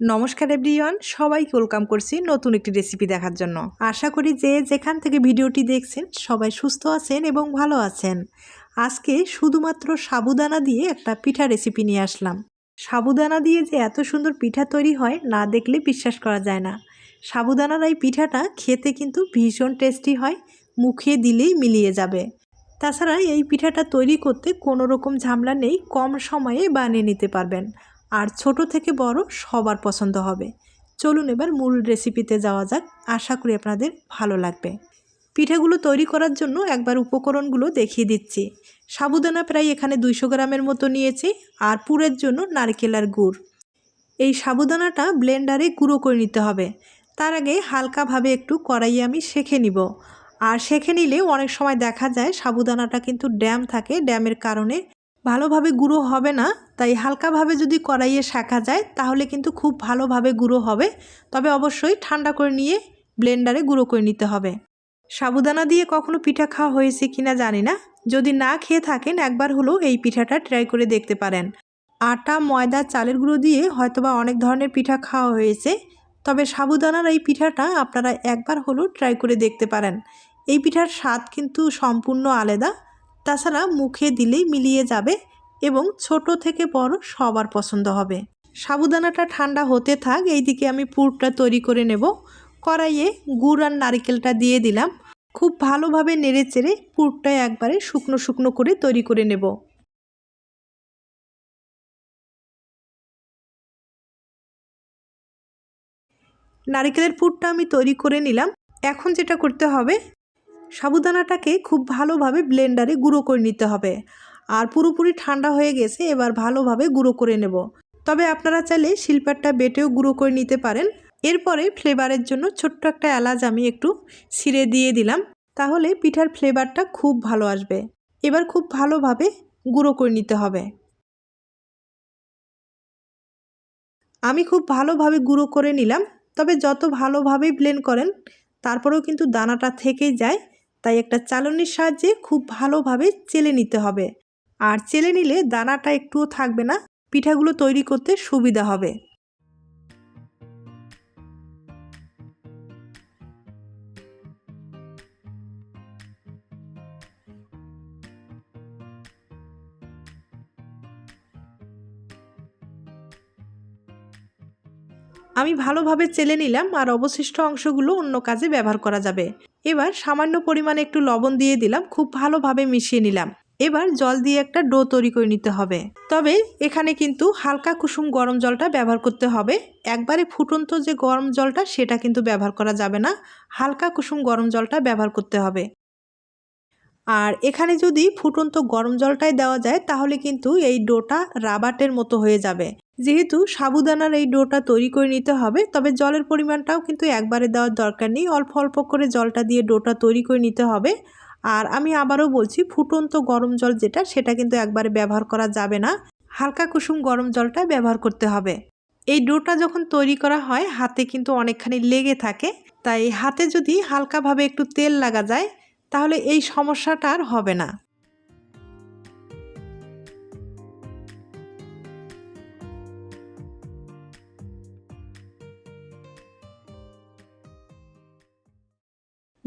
নমস্কার এভরিওয়ান সবাইকে ওয়েলকাম করছি নতুন একটি রেসিপি দেখার জন্য। আশা করি যে যেখান থেকে ভিডিওটি দেখছেন, সবাই সুস্থ আছেন এবং ভালো আছেন। আজকে শুধুমাত্র সাবুদানা দিয়ে একটা পিঠা রেসিপি নিয়ে আসলাম। সাবুদানা দিয়ে যে এত সুন্দর পিঠা তৈরি হয়, না দেখলে বিশ্বাস করা যায় না। সাবুদানার এই পিঠাটা খেতে কিন্তু ভীষণ টেস্টি হয়, মুখে দিলেই মিলিয়ে যাবে। তাছাড়া এই পিঠাটা তৈরি করতে কোনো রকম ঝামেলা নেই, কম সময়ে বানিয়ে নিতে পারবেন। আর ছোট থেকে বড় সবার পছন্দ হবে। চলুন এবার মূল রেসিপিতে যাওয়া যাক। আশা করি আপনাদের ভালো লাগবে। পিঠেগুলো তৈরি করার জন্য একবার উপকরণগুলো দেখিয়ে দিচ্ছি। সাবুদানা প্রায় এখানে দুইশো গ্রামের মতো নিয়েছি আর পুরের জন্য নারকেল আর গুড়। এই সাবুদানাটা ব্লেন্ডারে গুঁড়ো করে নিতে হবে। তার আগে হালকাভাবে একটু কড়াইয়ে আমি শেখে নিব। আর শেখে নিলে অনেক সময় দেখা যায় সাবুদানাটা কিন্তু ড্যাম থাকে, ড্যামের কারণে ভালোভাবে গুঁড়ো হবে না, তাই হালকাভাবে যদি কড়াইয়ে শাখা যায়, তাহলে কিন্তু খুব ভালোভাবে গুঁড়ো হবে। তবে অবশ্যই ঠান্ডা করে নিয়ে ব্লেন্ডারে গুঁড়ো করে নিতে হবে। সাবুদানা দিয়ে কখনো পিঠা খাওয়া হয়েছে কিনা জানি না। যদি না খেয়ে থাকেন, একবার হলেও এই পিঠাটা ট্রাই করে দেখতে পারেন। আটা, ময়দা, চালের গুঁড়ো দিয়ে হয়তোবা অনেক ধরনের পিঠা খাওয়া হয়েছে। তবে সাবুদানার এই পিঠাটা আপনারা একবার হলেও ট্রাই করে দেখতে পারেন। এই পিঠার স্বাদ কিন্তু সম্পূর্ণ আলাদা। তাছাড়া মুখে দিলেই মিলিয়ে যাবে এবং ছোট থেকে বড় সবার পছন্দ হবে। সাবুদানাটা ঠান্ডা হতে থাক, এইদিকে আমি পুরটা তৈরি করে নেব। কড়াইয়ে গুড় আর নারিকেলটা দিয়ে দিলাম। খুব ভালোভাবে নেড়ে চেড়ে পুরটা একবারে শুকনো শুকনো করে তৈরি করে নেব। নারিকেলের পুরটা আমি তৈরি করে নিলাম। এখন যেটা করতে হবে সাবুদানাটাকে খুব ভালোভাবে ব্লেন্ডারে গুঁড়ো করে নিতে হবে। আর পুরোপুরি ঠান্ডা হয়ে গেছে, এবার ভালোভাবে গুঁড়ো করে নেব। তবে আপনারা চাইলে শিল্পারটা বেটেও গুঁড়ো করে নিতে পারেন। এরপরে ফ্লেভারের জন্য ছোট্ট একটা এলাচ আমি একটু ছিঁড়ে দিয়ে দিলাম। তাহলে পিঠার ফ্লেভারটা খুব ভালো আসবে। এবার খুব ভালোভাবে গুঁড়ো করে নিতে হবে। আমি খুব ভালোভাবে গুঁড়ো করে নিলাম। তবে যত ভালোভাবে ব্লেন্ড করেন, তারপরেও কিন্তু দানাটা থেকেই যায়। তাই একটা চালনির সাহায্যে খুব ভালোভাবে চেলে নিতে হবে। আর চেলে নিলে দানাটা একটুও থাকবে না, পিঠাগুলো তৈরি করতে সুবিধা হবে। আমি ভালোভাবে চেলে নিলাম আর অবশিষ্ট অংশগুলো অন্য কাজে ব্যবহার করা যাবে। এবার সামান্য পরিমাণে একটু লবণ দিয়ে দিলাম, খুব ভালোভাবে মিশিয়ে নিলাম। এবার জল দিয়ে একটা ডো তৈরি করে নিতে হবে। তবে এখানে কিন্তু হালকা কুসুম গরম জলটা ব্যবহার করতে হবে। একবারে ফুটন্ত যে গরম জলটা, সেটা কিন্তু ব্যবহার করা যাবে না। হালকা কুসুম গরম জলটা ব্যবহার করতে হবে। আর এখানে যদি ফুটন্ত গরম জলটাই দেওয়া যায়, তাহলে কিন্তু এই ডোটা রাবাটের মতো হয়ে যাবে। যেহেতু সাবুদানার এই ডোটা তৈরি করে নিতে হবে, তবে জলের পরিমাণটাও কিন্তু একবারে দেওয়ার দরকার নেই। অল্প অল্প করে জলটা দিয়ে ডোটা তৈরি করে নিতে হবে। আর আমি আবারও বলছি, ফুটন্ত গরম জল যেটা, সেটা কিন্তু একবারে ব্যবহার করা যাবে না। হালকা কুসুম গরম জলটা ব্যবহার করতে হবে। এই ডোটা যখন তৈরি করা হয়, হাতে কিন্তু অনেকখানি লেগে থাকে। তাই হাতে যদি হালকাভাবে একটু তেল লাগা যায় তাহলে এই সমস্যাটা আর হবে না।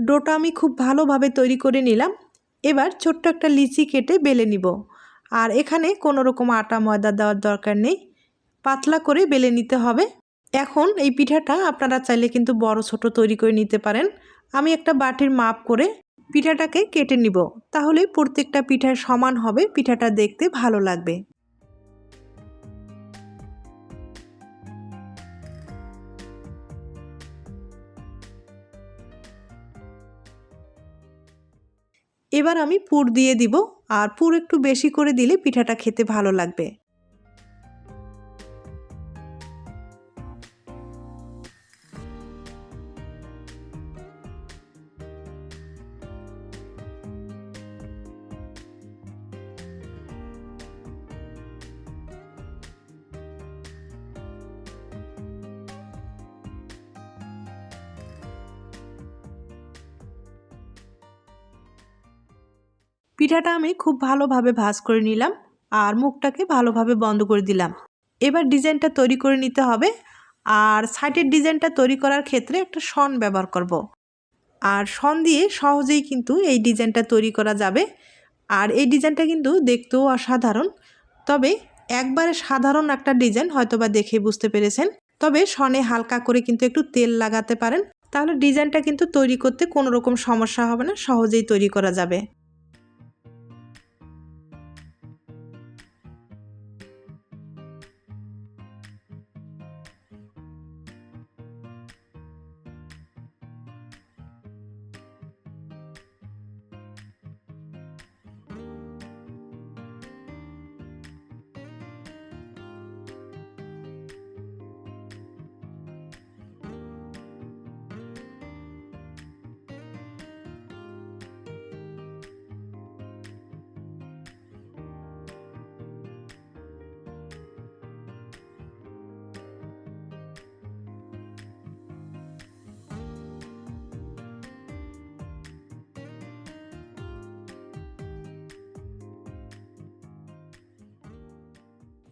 ডোটা আমি খুব ভালোভাবে তৈরি করে নিলাম। এবার ছোট্ট একটা লিচি কেটে বেলে নিব। আর এখানে কোনো রকম আটা, ময়দা দেওয়ার দরকার নেই। পাতলা করে বেলে নিতে হবে। এখন এই পিঠাটা আপনারা চাইলে কিন্তু বড়, ছোট তৈরি করে নিতে পারেন। আমি একটা বাটির মাপ করে পিঠাটাকে কেটে নিব। তাহলে প্রত্যেকটা পিঠার সমান হবে, পিঠাটা দেখতে ভালো লাগবে। এবার আমি পুর দিয়ে দিব, আর পুর একটু বেশি করে দিলে পিঠাটা খেতে ভালো লাগবে। পিঠাটা আমি খুব ভালোভাবে ভাজ করে নিলাম আর মুখটাকে ভালোভাবে বন্ধ করে দিলাম। এবার ডিজাইনটা তৈরি করে নিতে হবে আর সাইডের ডিজাইনটা তৈরি করার ক্ষেত্রে একটা শন ব্যবহার করব। আর শন দিয়ে সহজেই কিন্তু এই ডিজাইনটা তৈরি করা যাবে। আর এই ডিজাইনটা কিন্তু দেখতেও অসাধারণ। তবে একবারে সাধারণ একটা ডিজাইন হয়তোবা দেখে বুঝতে পেরেছেন। তবে শনে হালকা করে কিন্তু একটু তেল লাগাতে পারেন। তাহলে ডিজাইনটা কিন্তু তৈরি করতে কোনো রকম সমস্যা হবে না, সহজেই তৈরি করা যাবে।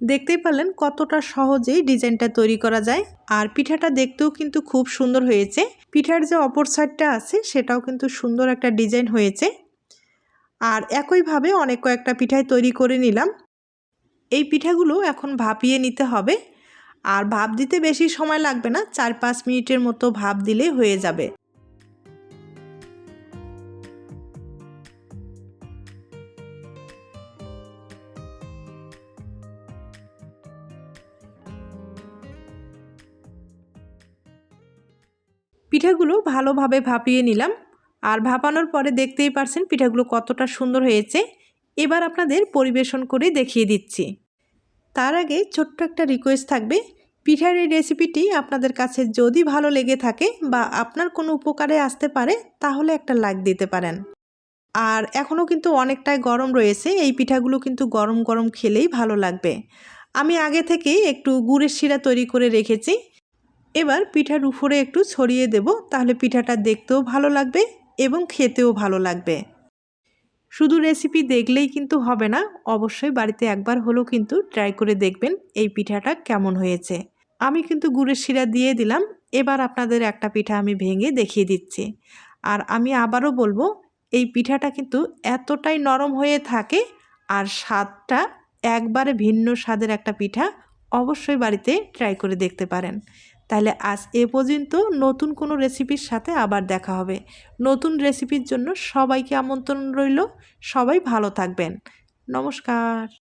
দেখতেই পারলেন কতটা সহজেই ডিজাইনটা তৈরি করা যায়। আর পিঠাটা দেখতেও কিন্তু খুব সুন্দর হয়েছে। পিঠার যে অপর সাইডটা আছে, সেটাও কিন্তু সুন্দর একটা ডিজাইন হয়েছে। আর একইভাবে অনেক কয়েকটা পিঠাই তৈরি করে নিলাম। এই পিঠাগুলো এখন ভাপিয়ে নিতে হবে। আর ভাপ দিতে বেশি সময় লাগবে না, চার পাঁচ মিনিটের মতো ভাপ দিলে হয়ে যাবে। পিঠাগুলো ভালোভাবে ভাপিয়ে নিলাম। আর ভাপানোর পরে দেখতেই পারছেন পিঠাগুলো কতটা সুন্দর হয়েছে। এবার আপনাদের পরিবেশন করে দেখিয়ে দিচ্ছি। তার আগে ছোট্ট একটা রিকোয়েস্ট থাকবে। পিঠার এই রেসিপিটি আপনাদের কাছে যদি ভালো লেগে থাকে বা আপনার কোনো উপকারে আসতে পারে, তাহলে একটা লাইক দিতে পারেন। আর এখনও কিন্তু অনেকটাই গরম রয়েছে। এই পিঠাগুলো কিন্তু গরম গরম খেলেই ভালো লাগবে। আমি আগে থেকেই একটু গুড়ের শিরা তৈরি করে রেখেছি। এবার পিঠার উপরে একটু ছড়িয়ে দেব, তাহলে পিঠাটা দেখতেও ভালো লাগবে এবং খেতেও ভালো লাগবে। শুধু রেসিপি দেখলেই কিন্তু হবে না, অবশ্যই বাড়িতে একবার হলেও কিন্তু ট্রাই করে দেখবেন এই পিঠাটা কেমন হয়েছে। আমি কিন্তু গুড়ের শিরা দিয়ে দিলাম, এবার আপনাদের একটা পিঠা আমি ভেঙে দেখিয়ে দিচ্ছি। আর আমি আবারও বলব, এই পিঠাটা কিন্তু এতটাই নরম হয়ে থাকে আর স্বাদটা একবারে ভিন্ন স্বাদের একটা পিঠা, অবশ্যই বাড়িতে ট্রাই করে দেখতে পারেন। তাহলে আজ এ পর্যন্ত নতুন কোনো রেসিপির সাথে আবার দেখা হবে। নতুন রেসিপির জন্য সবাইকে আমন্ত্রণ রইল। সবাই ভালো থাকবেন। নমস্কার।